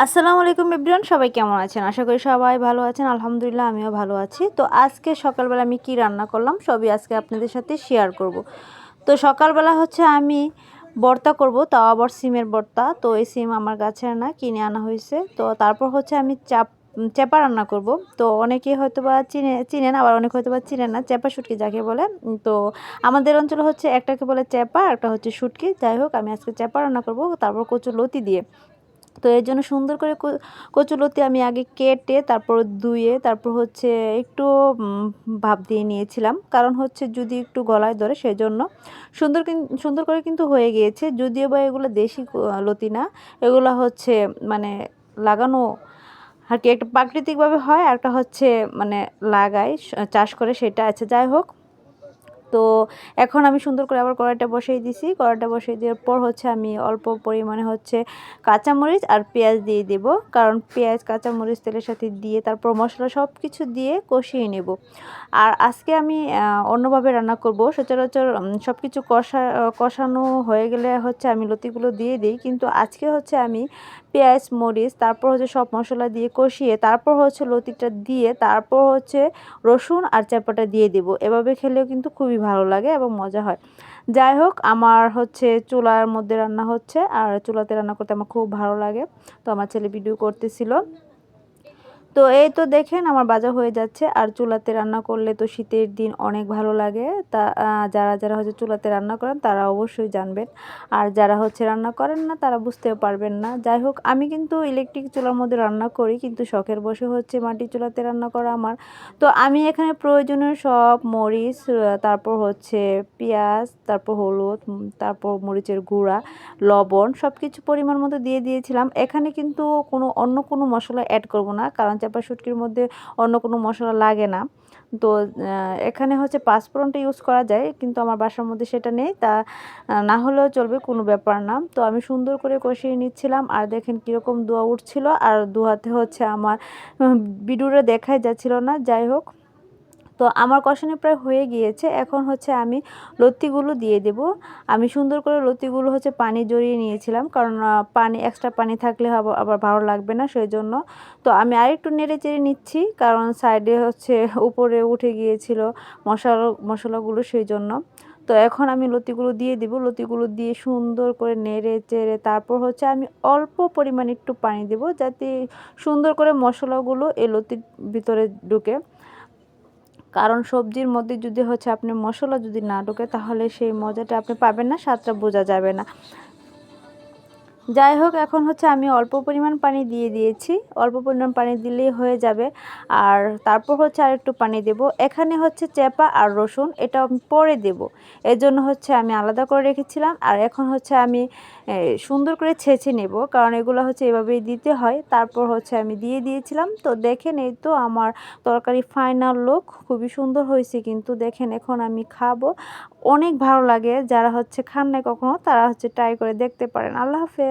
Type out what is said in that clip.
আসসালামু আলাইকুম এভরিওয়ান, সবাই কেমন আছেন? আশা করি সবাই ভালো আছেন। আলহামদুলিল্লাহ, আমিও ভালো আছি। তো আজকে সকালবেলা আমি কি রান্না করলাম সবই আজকে আপনাদের সাথে শেয়ার করব। তো সকালবেলা হচ্ছে আমি বর্তা করব, তাও আবার সিমের বর্তা। তো এই সিম আমার গাছের না, কিনে আনা হয়েছে। তো তারপর হচ্ছে আমি চাপ চেপা রান্না করব। তো অনেকেই হয়তো বা চিনে, চিনেন, আবার অনেকে হয়তো বা চিনেন না, চেপা শুটকি যাকে বলে। তো আমাদের অঞ্চলে হচ্ছে একটাকে বলে চেপা একটা হচ্ছে শুটকি। যাই হোক, আমি আজকে চেপা রান্না করব, তারপর কচু লতি দিয়ে। তো এর জন্য সুন্দর করে কচুলতি আমি আগে কেটে, তারপর ধুয়ে, তারপর হচ্ছে একটু ভাপ দিয়ে নিয়েছিলাম। কারণ হচ্ছে যদি একটু গলায় ধরে সেজন্য সুন্দর সুন্দর করে কিন্তু হয়ে গিয়েছে। যদিও বা এগুলো দেশি লতি না, এগুলো হচ্ছে মানে লাগানো আর কি একটা প্রাকৃতিকভাবে হয়, আর একটা হচ্ছে মানে লাগায় চাষ করে সেটা আছে। যাই হোক তো এখন আমি সুন্দর করে আবার কড়াইটা বসিয়ে দিছি। কড়াইটা বসিয়ে দেওয়ার পর হচ্ছে আমি অল্প পরিমাণে হচ্ছে কাঁচামরিচ আর পেঁয়াজ দিয়ে দেব। কারণ পেঁয়াজ, কাঁচামরিচ, তেলের সাথে দিয়ে তারপর মশলা সব কিছু দিয়ে কষিয়ে নেব। আর আজকে আমি অন্যভাবে রান্না করব। সচরাচর সব কিছু কষা কষানো হয়ে গেলে হচ্ছে আমি লতিগুলো দিয়ে দিই। কিন্তু আজকে হচ্ছে আমি পেঁয়াজ, মরিচ, তারপর হচ্ছে সব মশলা দিয়ে কষিয়ে, তারপর হচ্ছে লতিটা দিয়ে, তারপর হচ্ছে রসুন আর চাপাটা দিয়ে দেব। এভাবে খেলেও কিন্তু খুবই ভালো লাগে এবং মজা হয়। যাই হোক, আমার হচ্ছে চুলার মধ্যে রান্না হচ্ছে, আর চুলাতে রান্না করতে আমার খুব ভালো লাগে। তো আমার ছেলে ভিডিও করতেছিল। তো এই তো দেখেন আমার বাজার হয়ে যাচ্ছে। আর চুলাতে রান্না করলে তো শীতের দিন অনেক ভালো লাগে। তা যারা যারা হচ্ছে চুলাতে রান্না করেন তারা অবশ্যই জানবেন। আর যারা হচ্ছে রান্না করেন না তারা বুঝতেও পারবেন না। যাই হোক, আমি কিন্তু ইলেকট্রিক চুলার মধ্যে রান্না করি, কিন্তু শখের বসে হচ্ছে মাটি চুলাতে রান্না করা আমার। তো আমি এখানে প্রয়োজনীয় সব মরিচ তারপর হচ্ছে পেঁয়াজ, তারপর হলুদ তারপর মরিচের গুঁড়া, লবণ সব কিছু পরিমাণ মতো দিয়ে দিয়েছিলাম। এখানে কিন্তু কোনো, অন্য কোনো মশলা অ্যাড করব না, কারণ চাপা শুটকির মধ্যে অন্য কোনো মশলা লাগে না। তো এখানে হচ্ছে পাঁচফোড়নটা ইউজ করা যায়, কিন্তু আমার বাসার মধ্যে সেটা নেই। তা না হলেও চলবে, কোনো ব্যাপার না। তো আমি সুন্দর করে কষিয়ে নিচ্ছিলাম, আর দেখেন কীরকম দোয়া উঠছিল, আর দোয়াতে হচ্ছে আমার বিডুরে দেখাই যাচ্ছিল না। যাই হোক তো আমার কষানি প্রায় হয়ে গিয়েছে। এখন হচ্ছে আমি লতিগুলো দিয়ে দেব। আমি সুন্দর করে লতিগুলো হচ্ছে পানি জড়িয়ে নিয়েছিলাম কারণ পানি এক্সট্রা পানি থাকলে আবার ভালো লাগবে না সেই জন্য তো আমি আরেকটু নেড়ে চেড়ে নিচ্ছি কারণ সাইডে হচ্ছে উপরে উঠে গিয়েছিল মশলা, মশলাগুলো সেই জন্য তো এখন আমি লতিগুলো দিয়ে দিব। লতিগুলো দিয়ে সুন্দর করে নেড়ে চেড়ে তারপর হচ্ছে আমি অল্প পরিমাণ একটু পানি দেব যাতে সুন্দর করে মশলাগুলো এই লতির ভিতরে ঢুকে। কারণ সবজির মধ্যে যদি হচ্ছে আপনি মশলা যদি না ঢোকে তাহলে সেই মজাটা আপনি পাবেন না, স্বাদটা বোঝা যাবে না। যাই হোক, এখন হচ্ছে আমি অল্প পরিমাণ পানি দিয়ে দিয়েছি। অল্প পরিমাণ পানি দিলেই হয়ে যাবে। আর তারপর হচ্ছে আর একটু পানি দেব। এখানে হচ্ছে চেপা আর রসুন এটা আমি পরে দেব। জন্য হচ্ছে আমি আলাদা করে রেখেছিলাম। আর এখন হচ্ছে আমি সুন্দর করে ছেঁচে নেব। কারণ এগুলো হচ্ছে এভাবেই দিতে হয়। তারপর হচ্ছে আমি দিয়ে দিয়েছিলাম। তো দেখেন, এই তো আমার তরকারি ফাইনাল লুক খুবই সুন্দর হয়েছে কিন্তু। দেখেন, এখন আমি খাব। অনেক ভালো লাগে। যারা হচ্ছে খান নাই কখনো, তারা হচ্ছে ট্রাই করে দেখতে পারেন। আল্লাহ হাফেজ।